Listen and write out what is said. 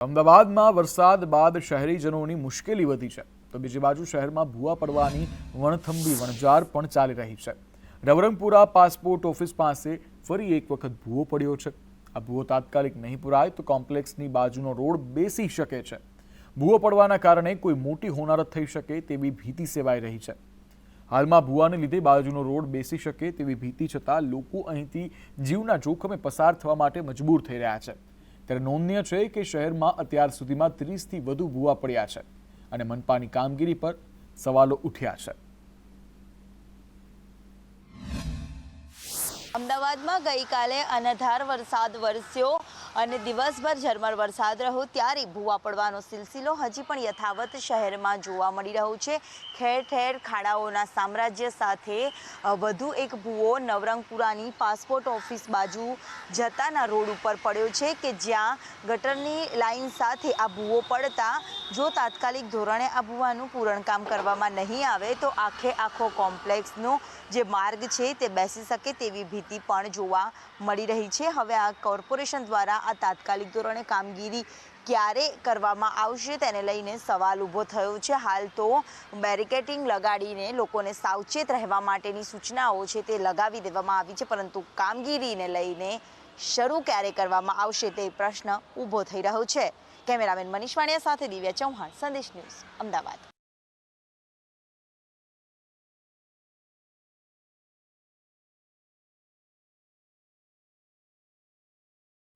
અમદાવાદમાં વરસાદ બાદ શહેરીજનોની મુશ્કેલી વધી છે. તો બીજી બાજુ શહેરમાં ભૂવા પડવાની વણથંભી વણઝાર પણ ચાલી રહી છે. નવરંગપુરા પાસપોર્ટ ઓફિસ પાસે ફરી એક વખત ભૂવો પડ્યો છે. આ ભૂવો તાત્કાલિક નહીં પુરાય તો કોમ્પ્લેક્સની બાજુનો રોડ બેસી શકે છે. ભૂવો પડવાના કારણે કોઈ મોટી હોનારત થઈ શકે તેવી ભીતિ સેવાઈ રહી છે. હાલમાં ભૂવાને લીધે બાજુનો રોડ બેસી શકે તેવી ભીતિ છતાં લોકો અહીંથી જીવના જોખમે પસાર થવા માટે મજબૂર થઈ રહ્યા છે. ત્યારે નોંધનીય છે કે શહેરમાં અત્યાર સુધીમાં ત્રીસથી વધુ ભૂવા પડ્યા છે અને મનપાની કામગીરી પર સવાલો ઉઠ્યા છે. અમદાવાદમાં ગઈકાલે અનધાર વરસાદ વરસ્યો અને દિવસભર ઝરમર વરસાદ રહ્યો. ત્યારે ભૂવા પડવાનો સિલસિલો હજી પણ યથાવત શહેરમાં જોવા મળી રહ્યો છે. ઠેર ઠેર ખાડાઓના સામ્રાજ્ય સાથે વધુ એક ભૂવો નવરંગપુરાની પાસપોર્ટ ઓફિસ બાજુ જતાના રોડ ઉપર પડ્યો છે કે જ્યાં ગટરની લાઈન સાથે આ ભૂવો પડતા જો તાત્કાલિક ધોરણે આ ભૂવાનું પૂરણકામ કરવામાં નહીં આવે તો આખે આખો કોમ્પ્લેક્સનો જે માર્ગ છે તે બેસી શકે તેવી ભીતિ પણ જોવા મળી રહી છે. હવે આ કોર્પોરેશન દ્વારા આ તાત્કાલિક ધોરણે કામગીરી ક્યારે કરવામાં આવશે તેને લઈને સવાલ ઊભો થયો છે. હાલ તો બેરિકેટિંગ લગાડીને લોકોને સાવચેત રહેવા માટેની સૂચનાઓ છે તે લગાવી દેવામાં આવી છે, પરંતુ કામગીરીને લઈને શરૂ ક્યારે કરવામાં આવશે તે પ્રશ્ન ઊભો થઈ રહ્યો છે. કેમેરામેન મનીષ વાણિયા સાથે દિવ્યા ચૌહાણ, સંદેશ ન્યૂઝ, અમદાવાદ.